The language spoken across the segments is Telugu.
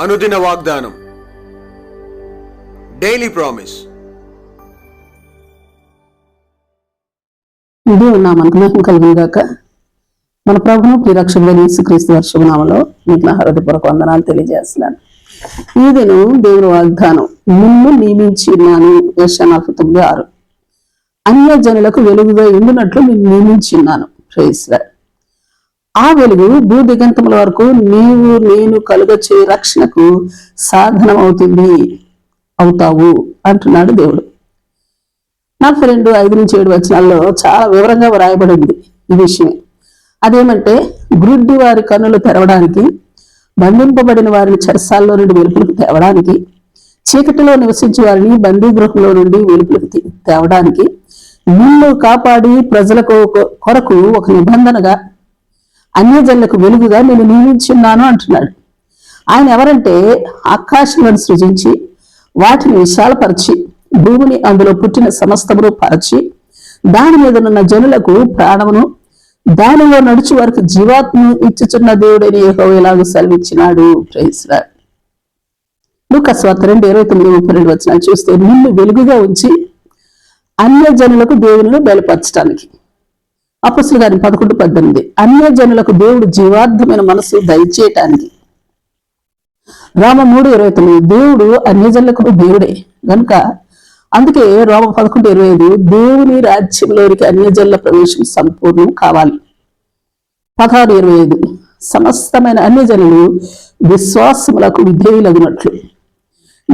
అనుదిన వాగ్దానం. డైలీ ప్రామిస్ ఇది నా మనకు కలుగును గాక మన ప్రభును ప్రిరక్షకుడు యేసుక్రీస్తు వర్షభనామలో మీకు నా హృదయపూర్వక వందనాలు తెలియజేస్తున్నాను. ఈ దినం దేవుని వాగ్దానం నిన్ను నియమించి ఉన్నాను నలభై తొమ్మిది ఆరు. అన్య జనులకు వెలుగుగా ఉండినట్లు నేను నియమించి ఉన్నాను. ప్రేస్లా ఆ వెలుగు భూ దిగంతముల వరకు నీవు నేను కలుగచే రక్షణకు సాధనం అవుతుంది అవుతావు అంటున్నాడు దేవుడు. నలభై రెండు ఐదు నుంచి ఏడు వచనాల్లో చాలా వివరంగా వ్రాయబడి ఉంది ఈ విషయం అదేమంటే గ్రుడ్డి వారి కన్నులు తెరవడానికి బంధింపబడిన వారిని చెరసాల్లో నుండి వెలుపులకు తేవడానికి చీకటిలో నివసించే వారిని బందీ గృహంలో నుండి వెలుపులకు తేవడానికి నిన్ను కాపాడి ప్రజలకు ఒక- కొరకు ఒక నిబంధనగా అన్యజనులకు వెలుగుగా నేను నియమించున్నాను అంటున్నాడు. ఆయన ఎవరంటే ఆకాశములను సృజించి వాటిని విశాలపరిచి భూమిని అందులో పుట్టిన సమస్తమును పరచి దాని మీద ఉన్న జనులకు ప్రాణమును దానిలో నడుచు వారికి జీవాత్మను ఇచ్చుచున్న దేవుడని యెహోవా ఇలాగూ సెలవిచ్చినాడు. ప్రైస్లాడ్ లూకస్వార్త రెండు ఇరవై తొమ్మిది ముప్పై రెండు వచ్చిన చూస్తే నిన్ను వెలుగుగా ఉంచి అన్య జనులకు దేవుని బయలుపరచడానికి అపస్సులు గారి పదకొండు పద్దెనిమిది. అన్య జనులకు దేవుడు జీవార్థమైన మనసు దయచేయటానికి. రామ మూడు ఇరవై తొమ్మిది. దేవుడు అన్యజనులకు దేవుడే. గనుక అందుకే రోమ పదకొండు ఇరవై ఐదు దేవుని రాజ్యంలోనికి అన్యజనుల ప్రవేశం సంపూర్ణం కావాలి. పదహారు ఇరవై ఐదు. సమస్తమైన అన్యజనులు విశ్వాసములకు విధేయులగినట్లు.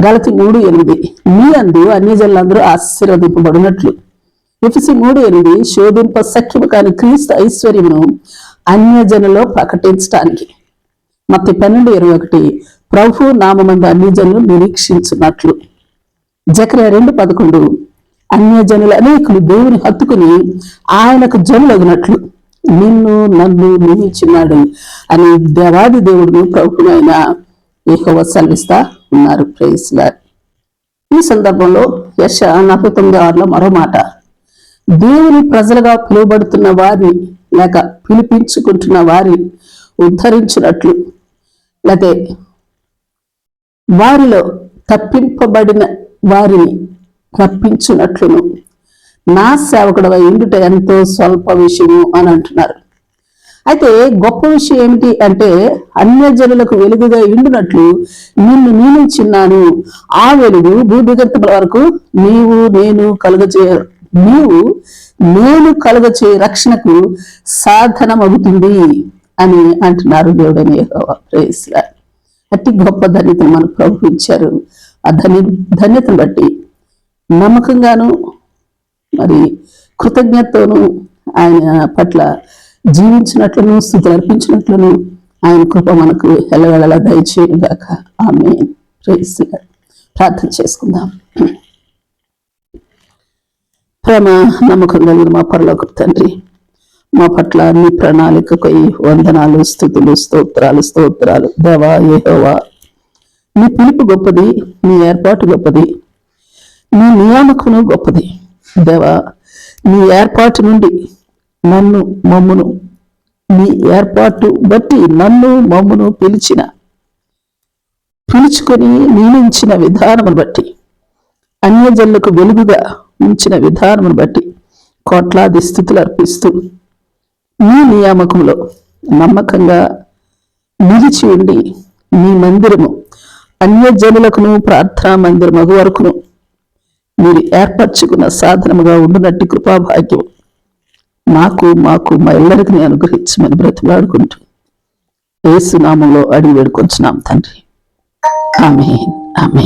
గలతి మూడు ఎనిమిది. మీ అందు అన్యజనులందరూ ఆశీర్వదింపబడినట్లు. ఎఫ్సి మూడు ఎనిమిది శోధింప సఖ్యము కాని క్రీస్తు ఐశ్వర్యమును అన్యజనులో ప్రకటించటానికి. మత్తి పన్నెండు ఇరవై ఒకటి ప్రభు నామందు అన్యజనులు నిరీక్షించున్నట్లు జకర రెండు పదకొండు అన్యజనులు అనేకులు దేవుని హత్తుకుని ఆయనకు జనులగినట్లు నిన్ను నన్ను నియమించున్నాడు అని దేవాది దేవుడు ప్రభునైన ఏకవ సెలవిస్తా ఉన్నారు. ప్రేస్లా ఈ సందర్భంలో యశ నలభై తొమ్మిది ఆరులో మరో మాట దేవుని ప్రజలుగా పిలువబడుతున్న వారిని లేక పిలిపించుకుంటున్న వారిని ఉద్ధరించినట్లు. లేకపోతే వారిలో తప్పింపబడిన వారిని రప్పించినట్లును. నా సేవకుడు ఇండుట ఎంతో స్వల్ప విషయము అని అంటున్నారు. అయితే గొప్ప విషయం ఏమిటి అంటే అన్యజనులకు వెలుగుగా ఇండునట్లు నిన్ను నియమించున్నాను. ఆ వెలుగు భూదిగంతముల వరకు నీవు నేను కలుగచే నీవు నేను కలుగచే రక్షణకు సాధనమవుతుంది అని అంటున్నారు దేవుడని యెహోవా. Praise అతి గొప్ప ధన్యతను మనకు ప్రభు ఇచ్చారు. ఆ ధన్య ధన్యతను బట్టి నమ్మకంగాను మరి కృతజ్ఞతతోనూ ఆయన పట్ల జీవించినట్లును స్థితి అర్పించినట్లును ఆయన కృప మనకు ఎల్లవేళలా దయచేయగాక ఆమె ప్రార్థన చేసుకుందాం. ప్రేమ నమ్మకం కలిగిన మా పరలోక తండ్రి మా పట్ల నీ ప్రణాళికకై వందనాలు స్థుతులు స్తోత్రాలు స్తోత్రాలు. దేవా ఏహోవా నీ పిలుపు గొప్పది నీ ఏర్పాటు గొప్పది నీ నియామకము గొప్పది. దేవా నీ ఏర్పాటు నుండి నన్ను మమ్మును నీ ఏర్పాటు బట్టి నన్ను మమ్మును పిలిచిన పిలుచుకొని నియమించిన విధానమును బట్టి అన్యజనులకు వెలుగుగా ఉంచిన విధానమును బట్టి కోట్లాది స్థితులు అర్పిస్తూ నీ నియామకంలో నమ్మకంగా నిలిచి ఉండి నీ మందిరము అన్యజనులకును ప్రార్థనా మందిరం మగు వరకును మీరు ఏర్పరచుకున్న సాధనముగా ఉండునట్టు కృపాభాగ్యం నాకు మాకు మా ఇల్లరికి అనుగ్రహించమని బ్రతిలాడుకుంటూ ఏసునామంలో అడిగి వేడుకొంచున్నాం తండ్రి. ఆమె ఆమె